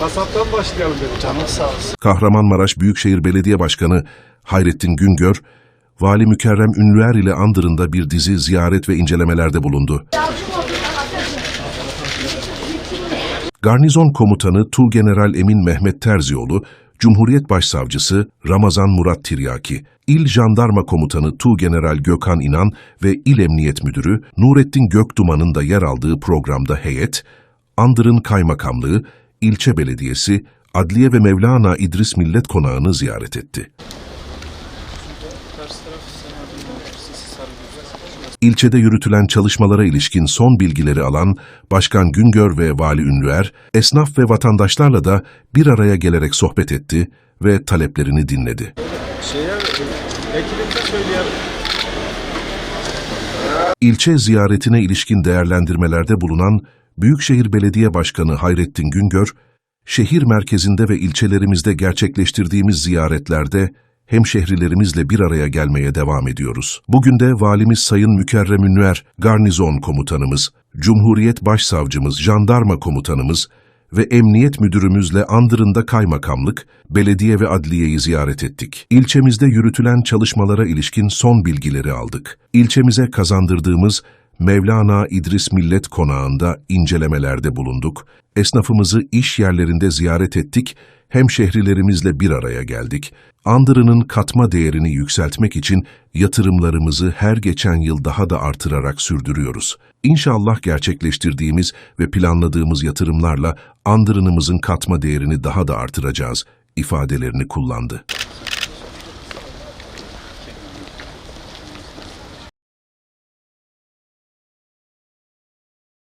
Kasaptan başlayalım dedim. Canın sağ olsun. Kahramanmaraş Büyükşehir Belediye Başkanı Hayrettin Güngör, Vali Mükerrem Ünlüer ile Andırın'da bir dizi ziyaret ve incelemelerde bulundu. Garnizon Komutanı Tuğgeneral Emin Mehmet Terzioğlu, Cumhuriyet Başsavcısı Ramazan Murat Tiryaki, İl Jandarma Komutanı Tuğgeneral Gökhan İnan ve İl Emniyet Müdürü Nurettin Gökduman'ın da yer aldığı programda heyet, Andırın Kaymakamlığı, ilçe belediyesi, Adliye ve Mevlana İdris Millet Konağı'nı ziyaret etti. İlçede yürütülen çalışmalara ilişkin son bilgileri alan Başkan Güngör ve Vali Ünlüer, esnaf ve vatandaşlarla da bir araya gelerek sohbet etti ve taleplerini dinledi. Şeye. İlçe ziyaretine ilişkin değerlendirmelerde bulunan Büyükşehir Belediye Başkanı Hayrettin Güngör, şehir merkezinde ve ilçelerimizde gerçekleştirdiğimiz ziyaretlerde hemşehrilerimizle bir araya gelmeye devam ediyoruz. Bugün de Valimiz Sayın Mükerrem Ünlüer, Garnizon Komutanımız, Cumhuriyet Başsavcımız, Jandarma Komutanımız ve Emniyet Müdürümüzle Andırın'da kaymakamlık, belediye ve adliyeyi ziyaret ettik. İlçemizde yürütülen çalışmalara ilişkin son bilgileri aldık. İlçemize kazandırdığımız Mevlana İdris Millet Konağı'nda incelemelerde bulunduk. Esnafımızı iş yerlerinde ziyaret ettik, hemşehrilerimizle bir araya geldik. Andırı'nın katma değerini yükseltmek için yatırımlarımızı her geçen yıl daha da artırarak sürdürüyoruz. İnşallah gerçekleştirdiğimiz ve planladığımız yatırımlarla Andırı'nımızın katma değerini daha da artıracağız ifadelerini kullandı.